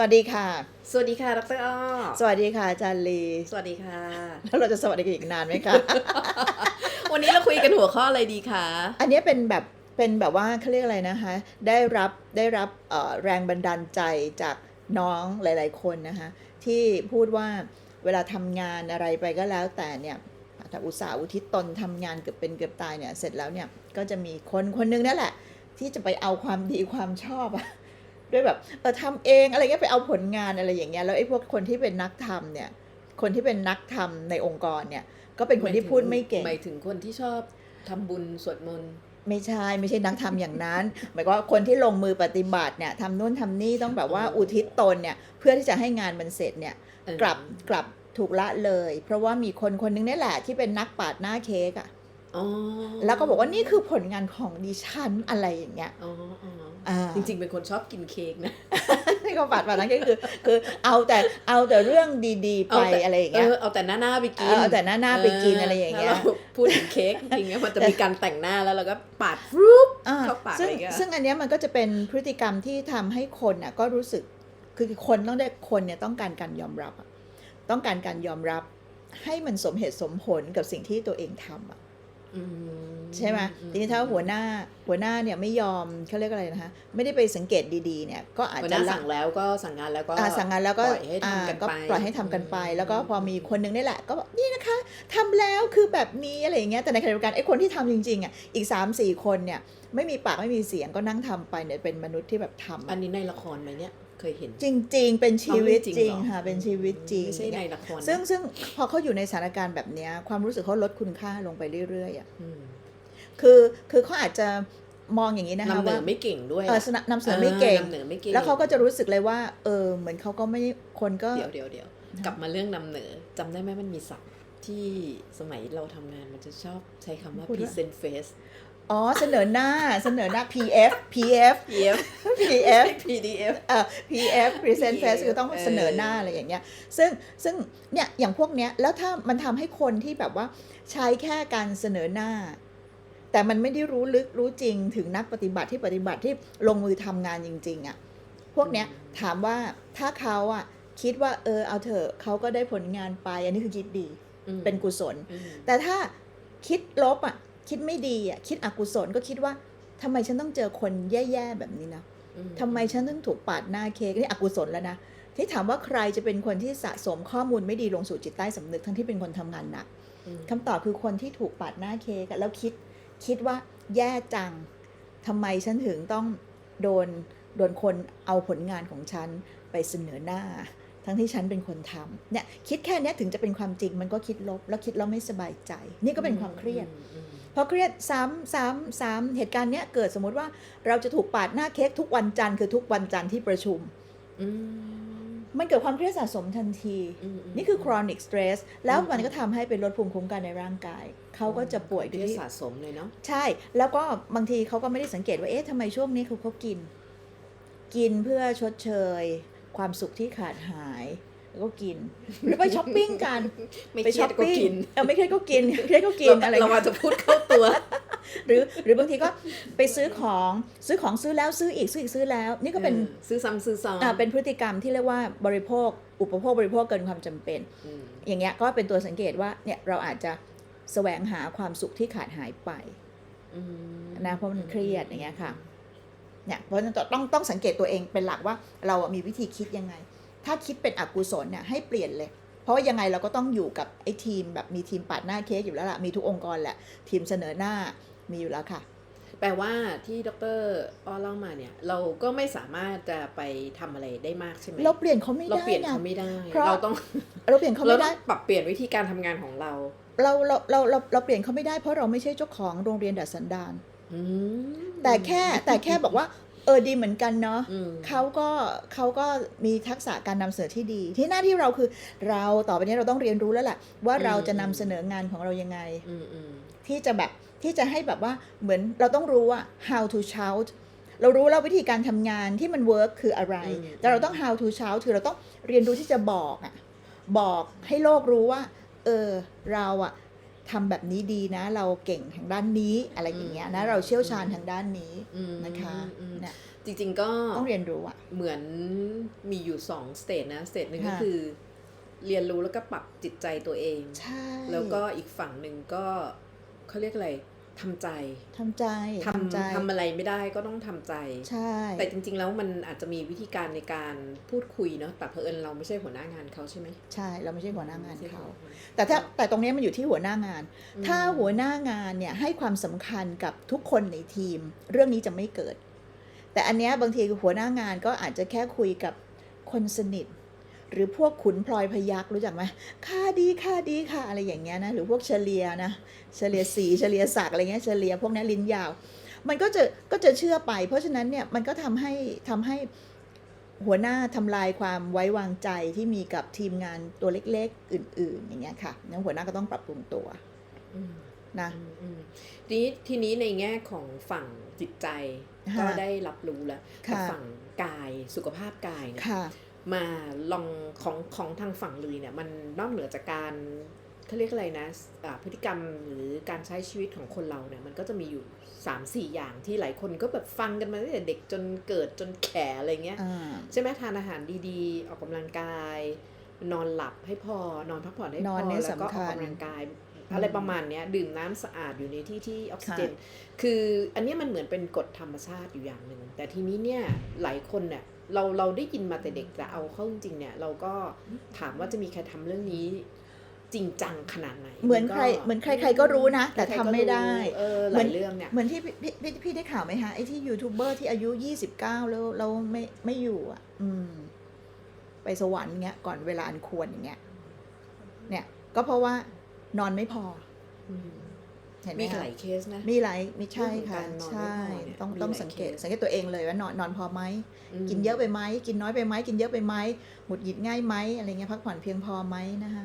สวัสดีค่ะ สวัสดีค่ะ ดรอ้อ สวัสดีค่ะอาจารย์ลี สวัสดีค่ะ แล้วเราจะสวัสดีกันอีกนานไหมคะ วันนี้เราคุยกันหัวข้ออะไรดีคะ อันนี้เป็นแบบ เป็นแบบว่าเขาเรียกอะไรนะคะ ได้รับ ได้รับเอ่อแรงบันดาลใจจากน้องหลาย ๆ คนนะคะ ที่พูดว่าเวลาทำงานอะไรไปก็แล้วแต่เนี่ยถ้าอุตสาห์อุทิศตนทำงานเกือบเป็นเกือบตายเนี่ย เสร็จแล้วเนี่ย ก็จะมีคนคนหนึงนั่นแหละ ที่จะไปเอาความดีความชอบอะ ด้วยแบบเออทำเองอะไรเงี้ยไปเอาผลงานอะไรอย่างเงี้ยแล้วไอ้พวกคนที่เป็นนักทำเนี่ยคนที่เป็นนักทำในองค์กรเนี่ย ก็เป็นคนที่พูดไม่เก่งหมายถึงคนที่ชอบทำบุญสวดมนต์ไม่ใช่ไม่ใช่นักทำอย่างนั้น หมายความว่าคนที่ลงมือปฏิบัติเนี่ยทำนู่นทำนี่ต้องแบบว่าอุทิศตนเนี่ยเพื่อที่จะให้งานมันเสร็จเนี่ยเออกลับกลับถูกละเลย เพราะว่ามีคนคนนึงนี่แหละที่เป็นนักปาดหน้าเค้กอะอ๋อแล้วก็บอกว่านี่คือผลงานของดิฉันอะไรอย่างเงี้ยอ๋ออ๋ออ่า จริงๆ เป็นคนชอบกินเค้กนะนี่ก็ปาดปาดหน้าเค้กคือ คือเอาแต่เอาแต่เรื่องดีๆ ไปเอาแต่อะไรอย่างเอเงี้ยอเอาแต่หน้าหน้าๆไปกินเอาแต่หน้าหน้าไปกินอะไรอย่างเงี้ยถ้เราพูดถึงเค้กจริงๆมันจะมีการแต่งหน้าแล้วเราก็ปาดฟรุปอ่าเข้าปากซึ่งอะไรเงี้ยซึ่งอันเนี้ยมันก็จะเป็นพฤติกรรมที่ทำให้คนอะก็รู้สึกคือคนต้องได้คนเนี่ยต้องการการยอมรับอะต้องการการยอมรับให้มันสมเหตุสมผลกับสิ่งที่ตัวเองทำอะอืม ใช่ไหมอืมทีนี้ถ้าหัวหน้าหัวหน้าเนี่ยไม่ยอมเขาเรียกอะไรนะคะไม่ได้ไปสังเกตดีๆเนี่ยก็อาจหัวหจะน้าละสั่งแล้วก็สั่งงานแล้วก็อ่าสั่งงานแล้วก็ปล่อยให้ทำกันอ่าก็ไปปล่อยให้ทำกันไปอืมแล้วก็พอมีคนนึงนี่แหละ ก็บอกนี่นะคะทำแล้วคือแบบนี้อะไรอย่างเงี้ยแต่ในขณะเดียวกันไอ้คนที่ทำจริงๆอะอีก3ามสี่คนเนี่ยไม่มีปากไม่มีเสียงก็นั่งทำไปเนี่ยเป็นมนุษย์ที่แบบทำอัอะนนี้ในละครไหมเนี่ย เคยเห็น จริง ๆ เป็นชีวิตเอาเรื่องจริงจริงเหรอค่ะ เป็นชีวิตจริงไม่ใช่ในละครนะซึ่งซึ่งพอเขาอยู่ในสถานการณ์แบบเนี้ยความรู้สึกเขาลดคุณค่าลงไปเรื่อยๆอะอืมคือคือเขาอาจจะมองอย่างนี้นะคะนำเหนืว่าอไม่เก่งด้วยเอออะสนับนำเสนอไม่เก่งออนำเหนือไม่เก่ง แล้วเขาก็จะรู้สึกเลยว่า เออ เหมือนเขาก็ไม่คนก็เดี๋ยวเดี๋ยวเดี๋ยวกลับมาเรื่องนำเหนือจำได้ไหมมันมีศัพท์ที่สมัยเราทำงานมันจะชอบใช้คำว่าพูดว่า present face อ๋อเสนอหน้าเสนอหน้า PF PF PF PF PDF เอ่อ PF present face PF คือต้องเสนอหน้าอะไรอย่างเงี้ยซึ่งซึ่งเนี่ยอย่างพวกเนี้ยแล้วถ้ามันทำให้คนที่แบบว่าใช้แค่การเสนอหน้า แต่มันไม่ได้รู้ลึกรู้จริงถึงนักปฏิบัติที่ปฏิบัติที่ลงมือทำงานจริง ๆอะ่ะพวกเนี้ยถามว่าถ้าเขาอะคิดว่าเออเอาเถอะเขาก็ได้ผลงานไป อันนี้คือคิดดีอืมเป็นกุศลอืมแต่ถ้าคิดลบอะ คิดไม่ดีอะคิดอกุศลก็คิดว่าทำไมฉันต้องเจอคนแย่ๆแบบนี้นะอืทำไมฉันต้องถูกปาดหน้าเค้กนี่อกุศลแล้วนะที่ถามว่าใครจะเป็นคนที่สะสมข้อมูลไม่ดีลงสู่จิตใต้สำนึกทั้งที่เป็นคนทำงานหนักอืมคำตอบคือคนที่ถูกปาดหน้าเค้กอะแล้วคิดคิดว่าแย่จังทำไมฉันถึงต้องโดนโดนคนเอาผลงานของฉันไปเสนอหน้า ทั้งที่ฉันเป็นคนทำเนี่ยคิดแค่เนี้ยถึงจะเป็นความจริงมันก็คิดลบ แล้วคิดแล้วไม่สบายใจ นี่ก็เป็นความเครียด อืมอืมพอเครียดซ้ำซ้ำซ้ำเหตุการณ์เนี้ยเกิดสมมติว่าเราจะถูกปาดหน้าเค้กทุกวันจันทร์คือทุกวันจันทร์ที่ประชุมอืมมันเกิดความเครียดสะสมทันทีอืมมนี่คือ chronic stress แล้วอืมมันก็ทำให้เป็นลดภูมิคุ้มกันในร่างกาย เขาก็จะป่วยเครีด้ยดวยสะสมเลยเนาะใช่ แล้วก็บางทีเขาก็ไม่ได้สังเกตว่าเอ๊ะทำไมช่วงนี้เขาเขากิน กินเพื่อชดเชย ความสุขที่ขาดหายแล้ว ก็กินหรือไปช้อปปิ้งกันไม่ไปเครีช้ยอดปก็ปิ้งกินเออไม่เครียดก็กินเครียดก็กินอะไรเราอาจจะพูดเข้าตัว หรือหรือบางทีก็ไปซื้อของซื้อของซื้อแล้วซื้ออีกซื้ออีกซื้อแล้ว นี่ก็เป็นออซื้อซ้ำซื้อซ้ำอ่าเป็นพฤติกรรมที่เรียกว่าบริโภค อุปโภคบริโภคเกินความจำเป็นอืมอย่างเงี้ยก็เป็นตัวสังเกตว่าเนี่ยเราอาจจะแสวงหาความสุขที่ขาดหายไปอืมนะเพราะมันเครียดอย่างเงี้ยค่ะเนี่ยเพราะฉะนั้นต้องต้องสังเกตตัวเองเป็นหลักว่าเราอะมีวิธีคิดยังไง ถ้าคิดเป็นอกุศลเนี่ยให้เปลี่ยนเลย เพราะว่ายังไงเราก็ต้องอยู่กับไอ้ทีมแบบมีทีมปาดหน้าเค้กอยู่แล้วล่ะ มีทุกองค์กรแหละ ทีมเสนอหน้ามีอยู่แล้วค่ะ แปลว่าที่ดรอ้อเล่ามาเนี่ย เราก็ไม่สามารถจะไปทำอะไรได้มากใช่ไหมเราเปลี่ยนเขาไม่เราได้เปลี่ยนไงเขาไม่ได้เพราะเราต้องเราเปลี่ยนเขาเราไม่ต้ได้องปรับเปลี่ยนวิธีการทำงานของเราเราเราเราเราเราเปลี่ยนเขาไม่ได้เพราะเราไม่ใช่เจ้าของโรงเรียนดัดสันดานอืมแต่แค่แต่แค่บอกว่า เออดีเหมือนกันเนาะอืมเขาก็เขาก็มีทักษะการนำเสนอที่ดี ที่หน้าที่เราคือเราต่อไปนี้เราต้องเรียนรู้แล้วแหละว่าเราจะนำเสนองานของเรายังไงอืมอืมที่จะแบบที่จะให้แบบว่าเหมือนเราต้องรู้ว่า how to shout เรารู้แล้ววิธีการทำงานที่มัน work คืออะไร แต่เราต้อง how to shout คือเราต้องเรียนรู้ที่จะบอกอะบอกให้โลกรู้ว่า เออเราอะ ทำแบบนี้ดีนะ เราเก่งทางด้านนี้อะไรอย่างเงี้ยนะเราเชี่ยวชาญทางด้านนี้อืมนะคะอืมเนี่ยจริงๆก็ต้องเรียนรู้อะเหมือนมีอยู่สองสเตจนะสเตจหนึ่งก็ค่ะคือ เรียนรู้แล้วก็ปรับจิตใจตัวเองใช่แล้วก็อีกฝั่งหนึ่งก็เขาเรียกอะไร ทำใจทำใจทำทำอะไรไม่ได้ก็ต้องทำใจ ใช่ แต่จริง ๆ แล้วมันอาจจะมีวิธีการในการพูดคุยเนาะ แต่เผอิญเราไม่ใช่หัวหน้างานเขาใช่ไหม ใช่ เราไม่ใช่หัวหน้างานไม่ใช่เขาหัวหน้แต่ถ้าแต่ตรงนี้มันอยู่ที่หัวหน้างานอืมถ้าหัวหน้างานเนี่ยให้ความสำคัญกับทุกคนในทีม เรื่องนี้จะไม่เกิด แต่อันเนี้ยบางทีหัวหน้างานก็อาจจะแค่คุยกับคนสนิท หรือพวกขุนพลอยพยักรู้จักไหมค่าดีค่าดีค่ะอะไรอย่างเงี้ยนะหรือพวกเฉลียนะเฉลียสีเฉลียศักดิ์อะไรเงี้ยเฉลียพวกนี้ลิ้นยาว มันก็จะก็จะเชื่อไป เพราะฉะนั้นเนี่ยมันก็ทำให้ทำให้หัวหน้าทำลายความไว้วางใจที่มีกับทีมงานตัวเล็กๆ อื่น ๆ อย่างเงี้ยค่ะนั้นหัวหน้าก็ต้องปรับปรุงตัวอืมนะอืมอืมทีนี้ทีนี้ในแง่ของฝั่งจิตใจค่ะก็ได้รับรู้แล้วแต่ค่ะฝั่งกายสุขภาพกายเนี่ยค่ะ มาลองของของทางฝั่งลุยเนี่ยมันนอกเหนือจากการเขาเรียกอะไรนะอ่าพฤติกรรมหรือการใช้ชีวิตของคนเราเนี่ยมันก็จะมีอยู่3ามสี่อย่างที่หลายคนก็แบบฟังกันมาตั้งแต่เด็กจนเกิดจนแก่อะไรเงี้ยอ่าใช่ไหมทานอาหารดีๆ ออกกำลังกาย นอนหลับให้พอนอนพักผ่อนให้พนออนเนี่ยแล้วก็อสำคัอกญกำลังกายอะไรประมาณเนี้ยดื่มน้ำสะอาดอยู่ในที่ที่ออกซิเจนค่ะคืออันเนี้ยมันเหมือนเป็นกฎธรรมชาติอยู่อย่างหนึ่ง แต่ทีนี้เนี่ยหลายคนเนี่ย เราเราได้ยินมาแต่เด็กแต่เอาเข้าจริงๆเนี่ย เราก็ถามว่าจะมีใครทำเรื่องนี้จริงจังขนาดไหน เหมือนใครก็เหมือนใครๆก็รู้นะ แต่ใครๆทำก็ไม่ได้เออหลายเรื่องเนี่ยเหมือนที่พี่พี่พี่พี่ได้ข่าวไหมคะไอ้ที่ยูทูบเบอร์ที่อายุ29แล้วแล้วไม่ไม่อยู่อะ อืม ไปสวรรค์เงี้ยก่อนเวลาอันควรอย่างเงี้ยเนี่ย ก็เพราะว่านอนไม่พออืมเห็นไหมมีคะหลายเคสนะ มีหลายมีใช่ค่ะเรื่องของการนอนไม่ใช่พอเนี่ยต้องมีต้องหลายสังเกตเคสสังเกตตัวเองเลยว่านอนนอนพอไหมมกินเยอะไปไหมกินน้อยไปไหมกินเยอะไปไหมหงุดหงิดง่ายไหมอะไรเงี้ยพักผ่อนเพียงพอไหมนะคะ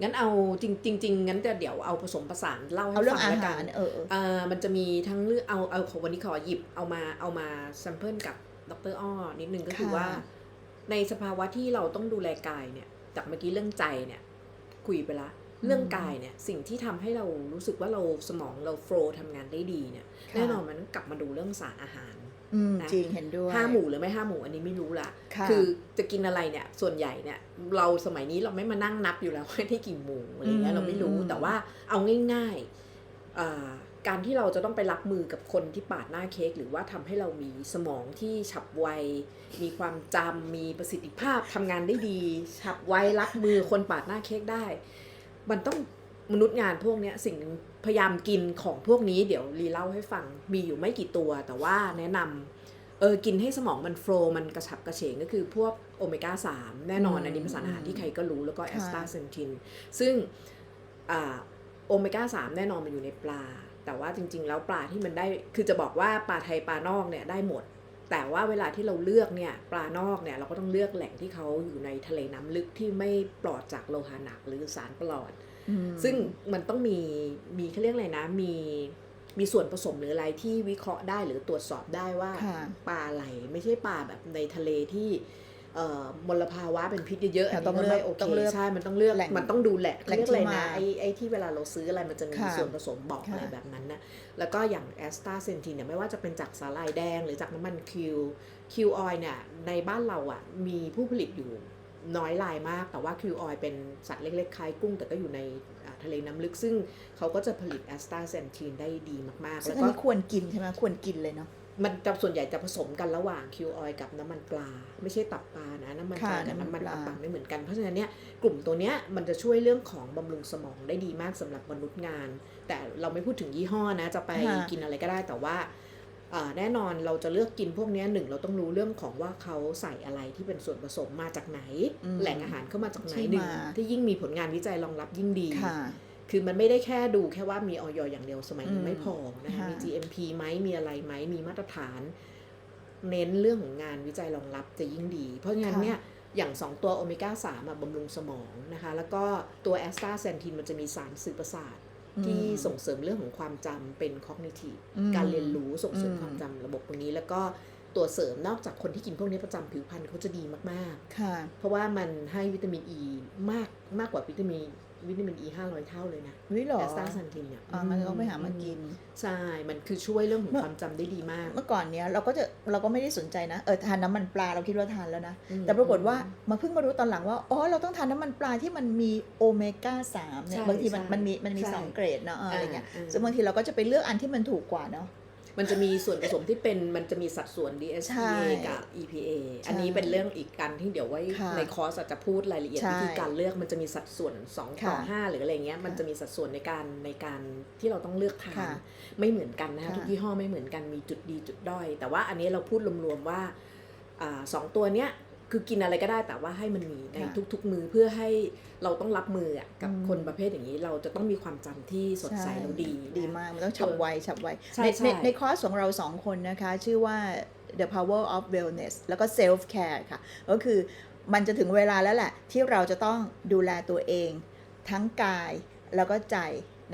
งั้นเอาจริงจริงๆงั้นจะเดี๋ยวเอาผสมผสานเล่าให้เอาเรื่องฟังอาแล้วกัหารนเออเอออ่ามันจะมีทั้งเรื่องเอาเอาของวันนี้ขอหยิบเอามาเอามาแซมเปิลกับดรอ้อนิดนึงก็คือค่ะว่า ในสภาวะที่เราต้องดูแลกายเนี่ย จากเมื่อกี้เรื่องใจเนี่ย คุยไปละ เรื่องกายเนี่ยสิ่งที่ทำให้เรารู้สึกว่าเราสมองเราโฟล์ทำงานได้ดีเนี่ยค่ะแน่นอนมันต้องกลับมาดูเรื่องสารอาหารอืมนะจริงเห็นด้วยห้าหมู่หรือไม่ห้าหมู่อันนี้ไม่รู้ละค่ะคือจะกินอะไรเนี่ยส่วนใหญ่เนี่ยเราสมัยนี้เราไม่มานั่งนับอยู่แล้วว่าได้กี่หมู่อะไรเงี้ยเราไม่รู้แต่ว่าเอาง่ายๆอ่าการที่เราจะต้องไปรับมือกับคนที่ปาดหน้าเค้กหรือว่าทำให้เรามีสมองที่ฉับไว มีความจำมีประสิทธิภาพทำงานได้ดี ฉับไวรับมือคนปาดหน้าเค้กได้ มันต้องมนุษย์งานพวกเนี้ยสิ่งพยายามกินของพวกนี้เดี๋ยวรีเล่าให้ฟังมีอยู่ไม่กี่ตัว แต่ว่าแนะนำเออกินให้สมองมันโฟล์มันกระฉับกระเฉงก็คือพวกโอเมก้า 3 แน่นอนอันนี้เป็นสารอาหารที่ใครก็รู้แล้วก็แอสตาเซนทิน ซึ่งโอเมก้า 3 แน่นอนมันอยู่ในปลา แต่ว่าจริง ๆ แล้วปลาที่มันได้คือจะบอกว่าปลาไทยปลานอกเนี่ยได้หมด แต่ว่าเวลาที่เราเลือกเนี่ยปลานอกเนี่ยเราก็ต้องเลือกแหล่งที่เขาอยู่ในทะเลน้ำลึกที่ไม่ปลอดจากโลหะหนักหรือสารปลอดอืมซึ่งมันต้องมีมีเขาเรียกอะไรนะมีมีส่วนผสมหรืออะไรที่วิเคราะห์ได้หรือตรวจสอบได้ว่าค่ะปลาอะไรไม่ใช่ปลาแบบในทะเลที่เอ่อ มลภาวะเป็นพิษเยอะๆแต่อันต้องนี้ก็เลือกไม่โอเคต้องเลือกใช่มันต้องเลือกแหล่งมันต้องดูแหละแหล่งเรียกอะไรที่มานะไอ้ไอ้ที่เวลาเราซื้ออะไรมันจะมีค่ะส่วนผสมบอกค่ะอะไรแบบนั้นนะแล้วก็อย่างแอสตาเซนทินเนี่ยไม่ว่าจะเป็นจากสาหร่ายแดงหรือจากน้ำมันคิวคิวออยเนี่ยในบ้านเราอะมีผู้ผลิตอยู่น้อยรายมาก แต่ว่าคิวออยเป็นสัตว์เล็กๆคล้ายกุ้ง แต่ก็อยู่ในอ่าทะเลน้ำลึกซึ่งเขาก็จะผลิตแอสตาเซนทินได้ดีมากๆซึ่งแล้วอันก็นี้ควรกินใช่ไหมควรกินเลยเนาะ มันจะส่วนใหญ่จะผสมกันระหว่างคิวออยกับน้ำมันปลา ไม่ใช่ตับปลานะน้ำมันปลาค่ะกับน้ำมันน้ำมันปลาตับปลาไม่เหมือนกันเพราะฉะนั้นเนี่ยกลุ่มตัวเนี้ยมันจะช่วยเรื่องของบำรุงสมองได้ดีมากสำหรับมนุษย์งาน แต่เราไม่พูดถึงยี่ห้อนะ จะไปกินอะไรก็ได้แต่ว่าอ่าแน่นอนเราจะเลือกกินพวกเนี้ยหนึ่งเราต้องรู้เรื่องของว่าเขาใส่อะไรที่เป็นส่วนผสมมาจากไหนอืมแหล่งอาหารเข้ามาจากไหนที่หนึ่งมาที่ยิ่งมีผลงานวิจัยรองรับยิ่งดี ค่ะคือมันไม่ได้แค่ดูแค่ว่ามีออยอย่างเดียวสมัยนี้อืมไม่พอนะคะค่ะมี GMP ไหมมีอะไรไหมมีมาตรฐาน เน้นเรื่องของงานวิจัยรองรับจะยิ่งดี เพราะงั้นเนี่ยอย่าง 2 ตัวโอเมก้า3อะบำรุงสมองนะคะ แล้วก็ตัวแอสตาเซนทินมันจะมีสารสื่อประสาทที่ส่งเสริมเรื่องของความจำเป็น cognitive อืมการเรียนรู้ส่งเสริมอืมความจำระบบตรงนี้ แล้วก็ตัวเสริมนอกจากคนที่กินพวกนี้ประจำผิวพรรณเขาจะดีมากๆ ค่ะ เพราะว่ามันให้วิตามินอ e ีมากมากกว่าวิตามิน วิตามินอีห้าร้อยเท่าเลยนะวิหรอแอสตาซันทินเนี่ยอ่างั้นต้องไปหามากิน ใช่ มันคือช่วยเรื่องของเมื่อความจำได้ดีมาก เมื่อก่อนเนี้ยเราก็จะเราก็ไม่ได้สนใจนะ เออทานน้ำมันปลาเราคิดว่าทานแล้วนะอืมแต่ปรากฏว่ามาเพิ่งมารู้ตอนหลังว่า อ๋อ เราต้องทานน้ำมันปลาที่มันมีโอเมก้าสามเนี่ยใช่บางทีมันใช่มันมีมันมีใช่สองเกรดเนาะเอออะไรเงี้ยอ่าอ่าซึ่งบางทีเราก็จะไปเลือกอันที่มันถูกกว่าเนาะ มันจะมีส่วนผสมที่เป็นมันจะมีสัดส่วนใช่ DSPA กับ EPA อันนี้เป็นเรื่องอีกกันที่เดี๋ยวไว้ค่ะในคอร์สอาจจะพูดรายละเอียดใช่วิธีการเลือกมันจะมีสัดส่วน2ต่อค่ะ5หรืออะไรเงี้ยมันจะมีสัดส่วนในการในการที่เราต้องเลือกทานค่ะไม่เหมือนกันนะคะค่ะทุกยี่ห้อไม่เหมือนกันมีจุดดีจุดด้อย แต่ว่าอันนี้เราพูดรวมๆว่าอ่าสองตัวเนี้ย คือกินอะไรก็ได้แต่ว่าให้มันมีในค่ะทุก ๆ มือเพื่อให้เราต้องรับมืออะกับอืมคนประเภทอย่างนี้ เราจะต้องมีความจำที่สดใสช่แล้วดี ดีมากมันต้องฉับไวฉับไวใช่ในใช่ในในคอร์สของเราสองคนนะคะ ชื่อว่า the power of wellness แล้วก็ self care ค่ะ ก็คือมันจะถึงเวลาแล้วแหละ ที่เราจะต้องดูแลตัวเอง ทั้งกายแล้วก็ใจ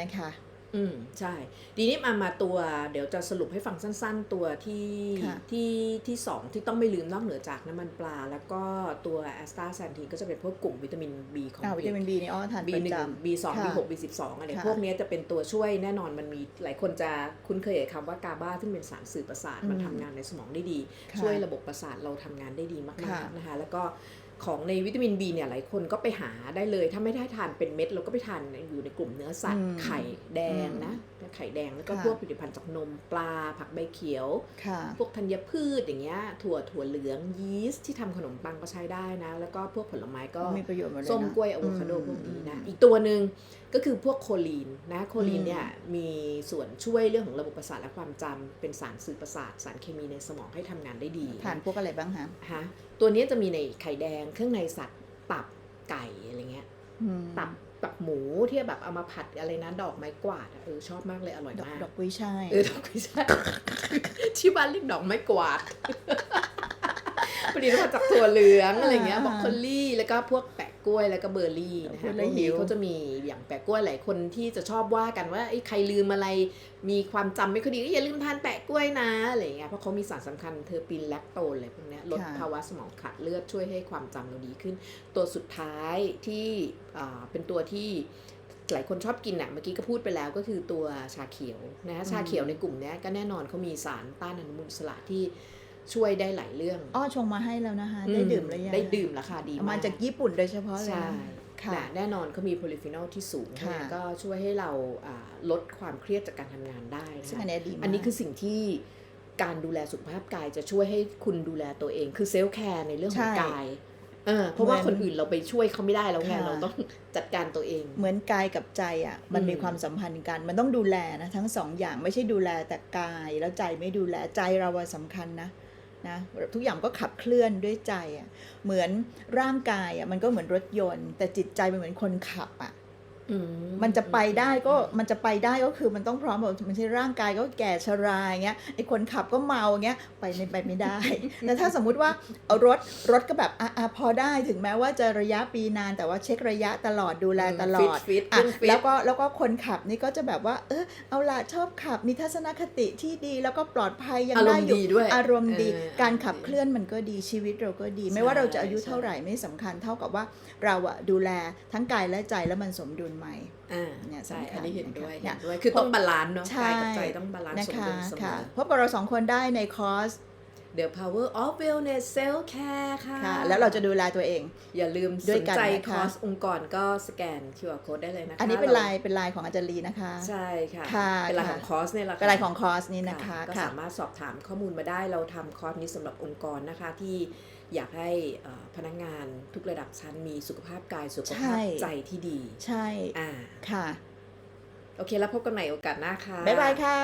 นะคะ อืมใช่ ดีนี้มามาตัว เดี๋ยวจะสรุปให้ฟังสั้น ๆ ตัวที่ค่ะที่ที่สองที่ต้องไม่ลืมนอกเหนือจากน้ำมันปลา แล้วก็ตัวแอสตาแซนทีนก็จะเป็นพวกกลุ่มวิตามิน B ของอ่าวิตามิน B นี่อ้อทาน B ประหนึ่จง B สองค่ะ B หก B สิบสองอะไรค่ะพวกเนี้ยจะเป็นตัวช่วยแน่นอนมันมีหลายคนจะคุ้นเคยกับคำว่ากาบาซึ่งเป็นสารสื่อประสาทอืมมันทำงานในสมองได้ดีค่ะช่วยระบบประสาทเราทำงานได้ดีมาค่ะกๆนะคะแล้วก็ ของในวิตามิน B เนี่ยหลายคนก็ไปหาได้เลย ถ้าไม่ได้ทานเป็นเม็ดเราก็ไปทานอยู่ในกลุ่มเนื้อสัตว์อืมไข่แดงอืมนะไข่แดงแล้วก็ค่ะพวกผลิตภัณฑ์จากนมปลา ผักใบเขียวำค่ะพวกธัญพืชอย่างเงี้ยถั่วถั่วเหลืองยีสต์ที่ทำขนมปังก็ใช้ได้นะ แล้วก็พวกผลไม้ก็มีประโยชน์หมดเลยส้มเนอะกล้วยอะโวคาโดอืมพวกนี้นะอืมอีกตัวหนึ่งก็คือพวกโคลีนนะโคลีนอืมเนี่ยมีส่วนช่วยเรื่องของระบบประสาทและความจำเป็นสารสื่อประสาทสารเคมีในสมองให้ทำงานได้ดีทานพวกอะไรบ้างคะฮะ ตัวนี้จะมีในไข่แดงเครื่องในสัตว์ตับไก่อะไรเงี้ยอืมตับตับหมูที่แบบเอามาผัดอะไรนะดอกไม้กวาดอะเออชอบมากเลยอร่อยดอกมาก ดอกกุ้ยช่ายเออดอกไม่ใช่ที่บ้านเรียกดอกไม้กวาดผลิตมาจากถั่วเหลืองอะไรเงี้ยอ่าบอกโคลี่แล้วก็พวกแปะ กล้วยแล้วก็เบอร์รี่นะพูคะดพแล้ววกหินี้วเขาจะมีอย่างแปะกล้วยหลายคนที่จะชอบว่ากันว่าไอ้ใครลืมอะไรมีความจำไม่ค่อยดีก็อย่าลืมทานแปะกล้วยนะอะไรเงี้ยเพราะเขามีสารสำคัญเทอร์ปินแลคโตนอะไรพวกเนี้ยลดค่ะภาวะสมองขาดเลือดช่วยให้ความจำเราดีขึ้น ตัวสุดท้ายที่อ่าเป็นตัวที่หลายคนชอบกินอะเมื่อกี้ก็พูดไปแล้วก็คือตัวชาเขียวนะชาเขียวในกลุ่มเนี้ยก็แน่นอนเขามีสารต้านอนุมูลอิสระที่ ช่วยได้หลายเรื่อง อ้อชงมาให้แล้วนะคะ ได้ดื่มหรือยังได้ดื่มราคาดีเอามาก มาจากญี่ปุ่นโดยเฉพาะเลยใช่นะค่ะนะแน่นอนเขามีโพลิฟีนอลที่สูงค่ะนะก็ช่วยให้เราอ่าลดความเครียดจากการทำงานได้นะซึ่งคะอันเนี้ยดีมากอันนี้คือสิ่งที่การดูแลสุขภาพกายจะช่วยให้คุณดูแลตัวเอง คือเซลฟ์แคร์ในเรื่องของใช่กายเออเพราะว่าเหมือนคนอื่นเราไปช่วยเขาไม่ได้แล้วไงค่ะเราต้องจัดการตัวเอง เหมือนกายกับใจอะมันอืมมีความสัมพันธ์กันมันต้องดูแลนะทั้งสองอย่างไม่ใช่ดูแลแต่กายแล้วใจไม่ดูแลใจเราอะสำคัญนะ นะทุกอย่างก็ขับเคลื่อนด้วยใจอะเหมือนร่างกายอะมันก็เหมือนรถยนต์ แต่จิตใจมันเหมือนคนขับอะ มันจะไปได้ก็มันจะไปได้ก็คือมันต้องพร้อมแบบมันใช่ร่างกายก็แก่ชราอย่างเงี้ยไอ้คนขับก็เมาอย่างเงี้ยไปไม่ไปไม่ได้ แต่ถ้าสมมุติว่าเอารถรถก็แบบอะอะพอได้ถึงแม้ว่าจะระยะปีนานแต่ว่าเช็คระยะตลอดดูแลตลอดฟิตอะฟิตฟิตแล้วก็แล้วก็คนขับนี่ก็จะแบบว่า เออเอาละชอบขับมีทัศนคติที่ดีแล้วก็ปลอดภัยยังอารได้มณ์อยู่ดีด้วยอารมณ์ดีเออการอารมณ์ขับดีเคลื่อนมันก็ดีชีวิตเราก็ดี ไม่ใช่ว่าเราจะอายุใช่เท่าไหร่ไม่สำคัญเท่ากับว่าเราอะดูแลทั้งกายและใจแล้วมันสมดุลไหมอ่าเนี่ยใช่สำคัญอันนี้เห็นด้วยนะคะเห็นด้วยคือต้องบาลานซ์เนาะใช่กายกับใจต้องบาลานซ์นะสมคะดุลเสมค่ะอพบกับเราสองคนได้ในคอร์ส The Power of Wellness Self Care ค่ะค่ะแล้วเราจะดูแลตัวเอง อย่าลืมด้สวยนกันใจนะคะคอร์สองค์กรก็สแกน QR code ได้เลยนะคะ อันนี้เป็นราลายเป็นลายของอาจารย์ลีนะคะ ใช่ค่ะค่ะเป็นลายค่ะของคอร์สเนี่ยแหละค่ะเป็นลายของคอร์สนี้นะคะ ก็ค่ะสามารถสอบถามข้อมูลมาได้ เราทำคอร์สนี้สำหรับองค์กรนะคะที่ อยากให้เอ่อพนักงานทุกระดับชั้นมีสุขภาพกายสุขภาพใช่ใจที่ดี ใช่อ่าค่ะ โอเคแล้วพบกันใหม่โอกาสหน้าค่ะ บ๊ายบายค่ะ